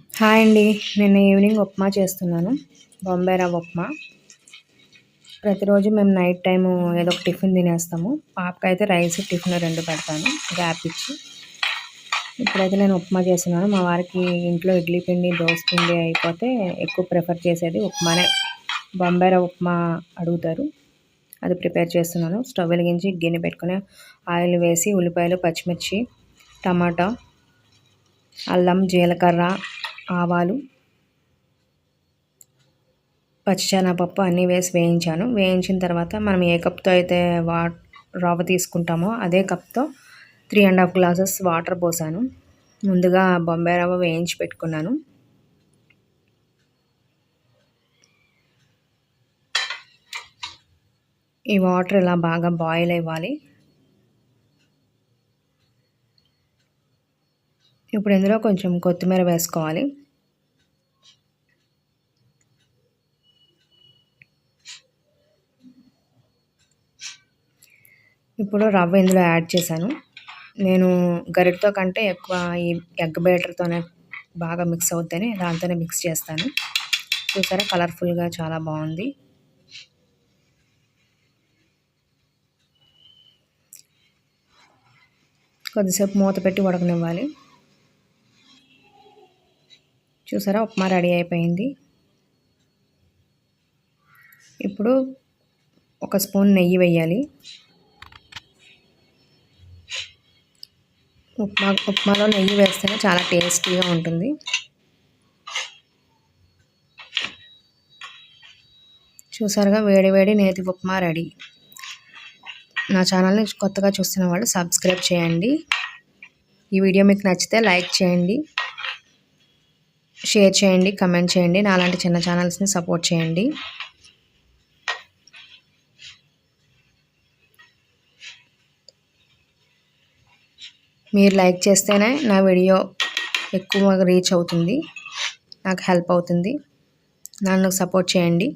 Hi అండి. నేను evening upma చేస్తున్నాను. బొంబాయి రవ్వ ఉప్మా. ప్రతిరోజు మేము నైట్ టైము ఏదో ఒక టిఫిన్ తినేస్తాము. పాపకైతే రైస్ టిఫిన్ రెండు పెడతాను. గ్యాప్ ఇచ్చి. ఇప్పుడైతే నేను ఉప్మా చేస్తున్నాను. మా వారికి ఇంట్లో ఇడ్లీ పిండి దోశ పిండి అయిపోతే ఎక్కువ ప్రిఫర్ చేసేది ఉప్మానే. బొంబాయి రవ్వ ఉప్మా అడుగుతారు. అది ప్రిపేర్ చేస్తున్నాను. స్టవ్ వెలిగించి గిన్నె పెట్టుకుని ఆయిల్ వేసి ఉల్లిపాయలు పచ్చిమిర్చి టమాటా అల్లం జీలకర్ర ఆవాలు పచ్చిశనగపప్పు అన్నీ వేసి వేయించాను. వేయించిన తర్వాత మనం ఏ కప్తో అయితే వా రవ్వ తీసుకుంటామో అదే కప్తో three and half glasses water పోసాను. ముందుగా బొంబాయి రవ్వ వేయించి పెట్టుకున్నాను. ఈ వాటర్ ఇలా బాగా బాయిల్ అవ్వాలి. ఇప్పుడు ఇందులో కొంచెం కొత్తిమీర వేసుకోవాలి. ఇప్పుడు రవ్వ ఇందులో యాడ్ చేశాను. నేను గరిటతో కంటే ఎక్కువ ఈ ఎగ్ బ్యాటర్తోనే బాగా మిక్స్ అవుతాయని దాంతోనే మిక్స్ చేస్తాను. చూసారా? కలర్ఫుల్గా చాలా బాగుంది. కొద్దిసేపు మూత పెట్టి ఉడకనివ్వాలి. చూసారా? ఉప్మా రెడీ అయిపోయింది. ఇప్పుడు ఒక స్పూన్ నెయ్యి వేయాలి. ఉప్మా ఉప్మాలో నెయ్యి వేస్తేనే చాలా టేస్టీగా ఉంటుంది. చూసారుగా వేడి వేడి నేతి ఉప్మా రెడీ. నా ఛానల్ని కొత్తగా చూస్తున్న వాళ్ళు సబ్స్క్రైబ్ చేయండి. ఈ వీడియో మీకు నచ్చితే లైక్ చేయండి. షేర్ చేయండి కమెంట్ చేయండి. నాలాంటి చిన్న ఛానల్స్ని సపోర్ట్ చేయండి. మీరు లైక్ చేస్తేనే నా వీడియో ఎక్కువ రీచ్ అవుతుంది నాకు హెల్ప్ అవుతుంది. నన్ను సపోర్ట్ చేయండి.